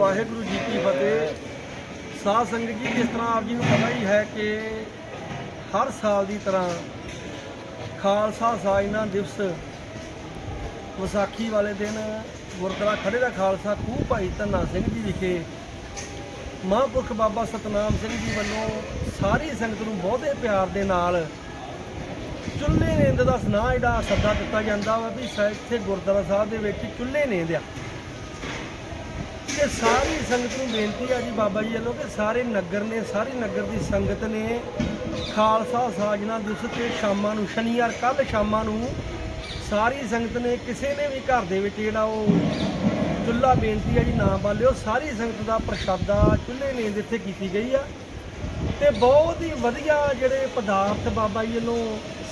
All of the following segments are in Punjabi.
ਵਾਹਿਗੁਰੂ ਜੀ ਕੀ ਫਤਿਹ। ਸਾਧ ਸੰਗਤ ਜੀ, ਜਿਸ ਤਰ੍ਹਾਂ ਆਪ ਜੀ ਨੂੰ ਪਤਾ ਹੀ ਹੈ ਕਿ ਹਰ ਸਾਲ ਦੀ ਤਰ੍ਹਾਂ ਖਾਲਸਾ ਸਾਜਨਾ ਦਿਵਸ ਵਿਸਾਖੀ ਵਾਲੇ ਦਿਨ ਗੁਰਦੁਆਰਾ ਖੜੇ ਦਾ ਖਾਲਸਾ ਖੂਹ ਭਾਈ ਧੰਨਾ ਸਿੰਘ ਜੀ ਵਿਖੇ ਮਹਾਂਪੁਰਖ ਬਾਬਾ ਸਤਨਾਮ ਸਿੰਘ ਜੀ ਵੱਲੋਂ ਸਾਰੀ ਸੰਗਤ ਨੂੰ ਬਹੁਤੇ ਪਿਆਰ ਦੇ ਨਾਲ ਚੁੱਲ੍ਹੇ ਨੇਂਦ ਦਾ ਸੁਨਾਹ ਜਿਹੜਾ ਸੱਦਾ ਦਿੱਤਾ ਜਾਂਦਾ ਵਾ ਵੀ ਇੱਥੇ ਗੁਰਦੁਆਰਾ ਸਾਹਿਬ ਦੇ ਵਿੱਚ ਚੁੱਲ੍ਹੇ ਨੇਂਦ ਆ ਤੇ ਸਾਰੀ ਸੰਗਤ ਨੂੰ ਬੇਨਤੀ ਆ ਜੀ ਬਾਬਾ ਜੀ ਵੱਲੋਂ ਕਿ ਸਾਰੇ ਨਗਰ ਨੇ, ਸਾਰੀ ਨਗਰ ਦੀ ਸੰਗਤ ਨੇ ਖਾਲਸਾ ਸਾਜਨਾ ਦਿਵਸ ਤੇ ਸ਼ਾਮਾਂ ਨੂੰ, ਸ਼ਨੀਵਾਰ ਕੱਲ ਸ਼ਾਮਾਂ ਨੂੰ ਸਾਰੀ ਸੰਗਤ ਨੇ, ਕਿਸੇ ਨੇ ਵੀ ਘਰ ਦੇ ਵਿੱਚ ਜਿਹੜਾ ਉਹ ਚੁੱਲ੍ਹਾ ਬੇਨਤੀ ਆ ਜੀ, ਨਾ ਬਾਲਿਓ, ਸਾਰੀ ਸੰਗਤ ਦਾ ਪ੍ਰਸ਼ਾਦਾ ਚੁੱਲ੍ਹੇ ਨੇਂਦ ਇੱਥੇ ਕੀਤੀ ਗਈ ਆ। ਤੇ ਬਹੁਤ ਹੀ ਵਧੀਆ ਜਿਹੜੇ ਪਦਾਰਥ ਬਾਬਾ ਜੀ ਵੱਲੋਂ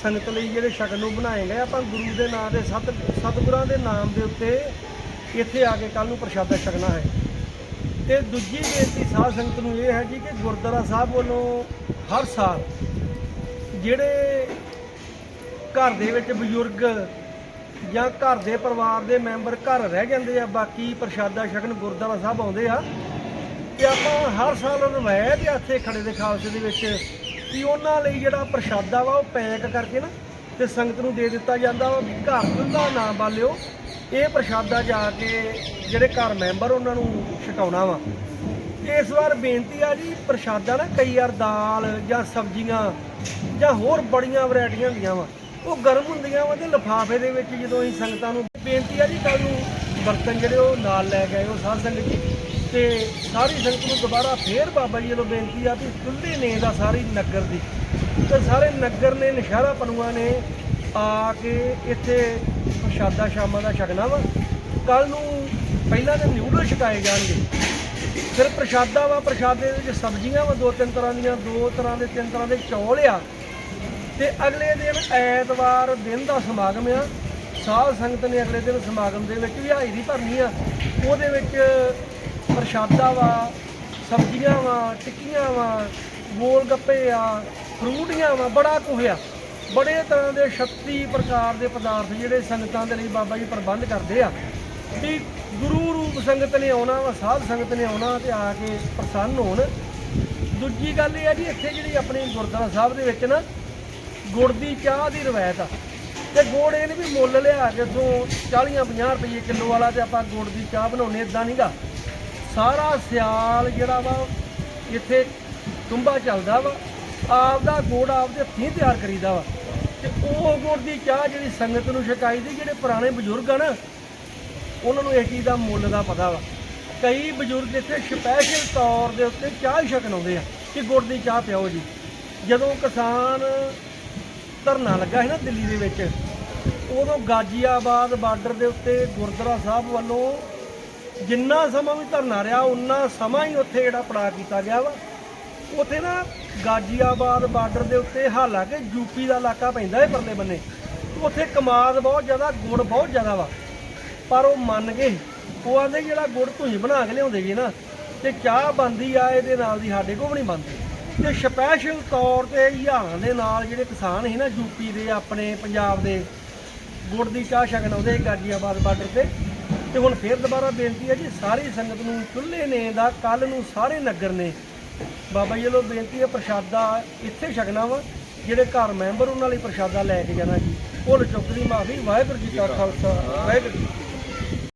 ਸੰਗਤ ਲਈ ਜਿਹੜੇ ਸ਼ਕਲ ਨੂੰ ਬਣਾਏ ਗਏ ਆਪਾਂ ਗੁਰੂ ਦੇ ਨਾਮ ਦੇ ਸਤ, ਸਤਿਗੁਰਾਂ ਦੇ ਨਾਮ ਦੇ ਉੱਤੇ ਇੱਥੇ ਆ ਕੇ ਕੱਲ ਨੂੰ ਪ੍ਰਸ਼ਾਦਾ ਛਕਣਾ ਹੈ। ਤੇ ਦੂਜੀ ਬੇਨਤੀ ਸਾਧ ਸੰਗਤ ਨੂੰ ਇਹ ਹੈ ਜੀ ਕਿ ਗੁਰਦੁਆਰਾ ਸਾਹਿਬ ਵੱਲੋਂ ਹਰ ਸਾਲ ਜਿਹੜੇ ਘਰ ਦੇ ਵਿੱਚ ਬਜ਼ੁਰਗ ਜਾਂ ਘਰ ਦੇ ਪਰਿਵਾਰ ਦੇ ਮੈਂਬਰ ਘਰ ਰਹਿ ਜਾਂਦੇ ਆ, ਬਾਕੀ ਪ੍ਰਸ਼ਾਦਾ ਛਕਣ ਗੁਰਦੁਆਰਾ ਸਾਹਿਬ ਆਉਂਦੇ ਆ ਕਿ ਆਪਾਂ ਹਰ ਸਾਲ ਰਵਾਇਤ ਇੱਥੇ ਖੜੇ ਦੇ ਖਾਲਸੇ ਦੇ ਵਿੱਚ ਕਿ ਉਹਨਾਂ ਲਈ ਜਿਹੜਾ ਪ੍ਰਸ਼ਾਦਾ ਵਾ ਉਹ ਪੈਕ ਕਰਕੇ ਨਾ ਤੇ ਸੰਗਤ ਨੂੰ ਦੇ ਦਿੱਤਾ ਜਾਂਦਾ ਵਾ ਵੀ ਘਰ ਦਾ ਨਾਮ ਬਾਲਿਓ। ਇਹ ਪ੍ਰਸ਼ਾਦਾ ਜਾ ਕੇ ਜਿਹੜੇ ਘਰ ਮੈਂਬਰ ਉਹਨਾਂ ਨੂੰ ਛਕਾਉਣਾ ਵਾ। ਇਸ ਵਾਰ ਬੇਨਤੀ ਆ ਜੀ, ਪ੍ਰਸ਼ਾਦਾ ਨਾ ਕਈ ਵਾਰ ਦਾਲ ਜਾਂ ਸਬਜ਼ੀਆਂ ਜਾਂ ਹੋਰ ਬੜੀਆਂ ਵੈਰਾਈਟੀਆਂ ਹੁੰਦੀਆਂ ਵਾ। ਉਹ ਗਰਮ ਹੁੰਦੀਆਂ ਵਾ ਤੇ ਲਿਫਾਫੇ ਦੇ ਵਿੱਚ ਜਦੋਂ ਅਸੀਂ ਸੰਗਤਾਂ ਨੂੰ ਬੇਨਤੀ ਆ ਜੀ ਕੱਲ ਨੂੰ ਬਰਤਨ ਜਿਹੜੇ ਉਹ ਨਾਲ ਲੈ ਗਏ ਉਹ ਸਾਧ ਸੰਗਤ ਜੀ। ਤੇ ਸਾਰੀ ਸੰਗਤ ਨੂੰ ਦੁਬਾਰਾ ਫੇਰ ਬਾਬਾ ਜੀ ਵੱਲੋਂ ਬੇਨਤੀ ਆ ਵੀ ਚੁੱਲ੍ਹੇ ਨੇ ਦਾ ਸਾਰੀ ਨਗਰ ਦੀ। ਤੇ ਸਾਰੇ ਨਗਰ ਨੇ ਨਸ਼ਹਿਰਾ ਪਨੂਆ ਨੇ ਆ ਕੇ ਇੱਥੇ ਪ੍ਰਸ਼ਾਦਾ ਸ਼ਾਮਾਂ ਦਾ ਛਕਣਾ ਵਾ। ਕੱਲ ਨੂੰ ਪਹਿਲਾਂ ਤਾਂ ਨਿਊਡਲ ਛਕਾਏ ਜਾਣਗੇ। ਫਿਰ ਪ੍ਰਸ਼ਾਦਾ ਵਾ, ਪ੍ਰਸ਼ਾਦੇ ਦੇ ਵਿੱਚ ਸਬਜ਼ੀਆਂ ਵਾ, ਦੋ ਤਿੰਨ ਤਰ੍ਹਾਂ ਦੀਆਂ, ਦੋ ਤਰ੍ਹਾਂ ਦੇ, ਤਿੰਨ ਤਰ੍ਹਾਂ ਦੇ ਚੌਲ ਆ। ਤੇ ਅਗਲੇ ਦਿਨ ਐਤਵਾਰ ਦਿਨ ਦਾ ਸਮਾਗਮ ਆ। ਸਾਧ ਸੰਗਤ ਨੇ ਅਗਲੇ ਦਿਨ ਸਮਾਗਮ ਦੇ ਵਿੱਚ ਵੀ ਹਾਜ਼ਰੀ ਭਰਨੀ ਆ। ਉਹਦੇ ਵਿੱਚ ਪ੍ਰਸ਼ਾਦਾ ਵਾ, ਸਬਜ਼ੀਆਂ ਵਾ, ਟਿੱਕੀਆਂ ਵਾ, ਗੋਲ ਗੱਪੇ ਆ, ਫਰੂਟੀਆਂ ਵਾ, ਬੜਾ ਕੁਝ ਆ। ਬੜੇ ਤਰ੍ਹਾਂ ਦੇ 36 ਪ੍ਰਕਾਰ ਦੇ ਪਦਾਰਥ ਜਿਹੜੇ ਸੰਗਤਾਂ ਦੇ ਲਈ ਬਾਬਾ ਜੀ ਪ੍ਰਬੰਧ ਕਰਦੇ ਆ ਵੀ ਗੁਰੂ ਰੂਪ ਸੰਗਤ ਨੇ ਆਉਣਾ ਵਾ, ਸਾਧ ਸੰਗਤ ਨੇ ਆਉਣਾ ਤੇ ਆ ਕੇ ਪ੍ਰਸੰਨ ਹੋਣ। ਦੂਜੀ ਗੱਲ ਇਹ ਆ ਜੀ, ਇੱਥੇ ਜਿਹੜੀ ਆਪਣੀ ਗੁਰਦੁਆਰਾ ਸਾਹਿਬ ਦੇ ਵਿੱਚ ਨਾ ਗੁੜ ਦੀ ਚਾਹ ਦੀ ਰਵਾਇਤ ਆ। ਤੇ ਗੁੜ ਇਹਨੇ ਵੀ ਮੁੱਲ ਲਿਆ ਕੇ ਤੋਂ 40 50 ਰੁਪਏ ਕਿਲੋ ਵਾਲਾ ਤੇ ਆਪਾਂ ਗੁੜ ਦੀ ਚਾਹ ਬਣਾਉਣੇ ਇਦਾਂ ਨਹੀਂਗਾ ਸਾਰਾ ਸਿਆਲ ਜਿਹੜਾ ਵਾ, ਇੱਥੇ ਤੁੰਬਾ ਚੱਲਦਾ ਵਾ। ਆਪਦਾ ਗੁੜ ਆਪਦੇ ਹੱਥੀਂ ਤਿਆਰ ਕਰੀਦਾ ਵਾ। ਤੇ ਉਹ ਗੁੜ ਦੀ ਚਾਹ ਜਿਹੜੀ ਸੰਗਤ ਨੂੰ ਛਕਾਈ ਦੀ ਜਿਹੜੇ ਪੁਰਾਣੇ ਬਜ਼ੁਰਗ ਆ ਨਾ, ਉਹਨਾਂ ਨੂੰ ਇਸ ਚੀਜ਼ ਦਾ ਮੁੱਲ ਦਾ ਪਤਾ ਵਾ। ਕਈ ਬਜ਼ੁਰਗ ਇੱਥੇ ਸਪੈਸ਼ਲ ਤੌਰ ਦੇ ਉੱਤੇ ਚਾਹ ਹੀ ਛਕਣ ਆਉਂਦੇ ਆ ਕਿ ਗੁੜ ਦੀ ਚਾਹ ਪਿਓ ਜੀ। ਜਦੋਂ ਕਿਸਾਨ ਧਰਨਾ ਲੱਗਾ ਸੀ ਨਾ ਦਿੱਲੀ ਦੇ ਵਿੱਚ, ਉਦੋਂ ਗਾਜੀਆਬਾਦ ਬਾਰਡਰ ਦੇ ਉੱਤੇ ਗੁਰਦੁਆਰਾ ਸਾਹਿਬ ਵੱਲੋਂ ਜਿੰਨਾ ਸਮਾਂ ਵੀ ਧਰਨਾ ਰਿਹਾ, ਉਨਾ ਸਮਾਂ ਹੀ ਉੱਥੇ ਜਿਹੜਾ ਪੜਾ ਕੀਤਾ ਗਿਆ ਵਾ। ਉੱਥੇ ਨਾ ਗਾਜੀਆਬਾਦ ਬਾਰਡਰ ਦੇ ਉੱਤੇ ਹਾਲਾਂਕਿ ਯੂਪੀ ਦਾ ਇਲਾਕਾ ਪੈਂਦਾ ਹੈ ਪਰਲੇ ਬੰਨੇ। ਉੱਥੇ ਕਮਾਦ ਬਹੁਤ ਜ਼ਿਆਦਾ, ਗੁੜ ਬਹੁਤ ਜ਼ਿਆਦਾ ਵਾ। ਪਰ ਉਹ ਮੰਨ ਗਏ ਉਹ ਆਂਦੇ ਜਿਹੜਾ ਗੁੜ ਤੁਸੀਂ ਬਣਾ ਕੇ ਲਿਆਉਂਦੇ ਜੀ ਨਾ, ਤੇ ਚਾਹ ਬੰਦੀ ਆ, ਇਹਦੇ ਨਾਲ ਦੀ ਸਾਡੇ ਕੋਲ ਵੀ ਨਹੀਂ ਬੰਦੀ ਤੇ ਸਪੈਸ਼ਲ ਤੌਰ ਤੇ ਹਜ਼ਾਰਾਂ ਦੇ ਨਾਲ ਜਿਹੜੇ ਕਿਸਾਨ ਸੀ ਨਾ ਯੂਪੀ ਦੇ, ਆਪਣੇ ਪੰਜਾਬ ਦੇ ਗੁੜ ਦੀ ਚਾਹ ਛਕਣ ਆਉਂਦੇ ਸੀ ਗਾਜੀਆਬਾਦ ਬਾਰਡਰ ਤੇ। ਤੇ ਹੁਣ ਫੇਰ ਦੁਬਾਰਾ ਬੇਨਤੀ ਹੈ ਜੀ, ਸਾਰੀ ਸੰਗਤ ਨੂੰ ਚੁੱਲ੍ਹੇ ਨੇ ਦਾ ਕੱਲ ਨੂੰ ਸਾਰੇ ਨਗਰ ਨੇ ਬਾਬਾ ਜੀ, ਵੱਲੋਂ ਬੇਨਤੀ ਹੈ ਪ੍ਰਸ਼ਾਦਾ ਇੱਥੇ ਛਕਣਾ ਵਾ, ਜਿਹੜੇ ਘਰ ਮੈਂਬਰ ਉਹਨਾਂ ਲਈ ਪ੍ਰਸ਼ਾਦਾ ਲੈ ਕੇ ਜਾਣਾ ਜੀ। ਭੁੱਲ ਚੁੱਕ ਦੀ ਮਾਫੀ, ਵਾਹਿਗੁਰੂ ਜੀ ਕਾ ਖਾਲਸਾ, ਵਾਹਿਗੁਰੂ ਜੀ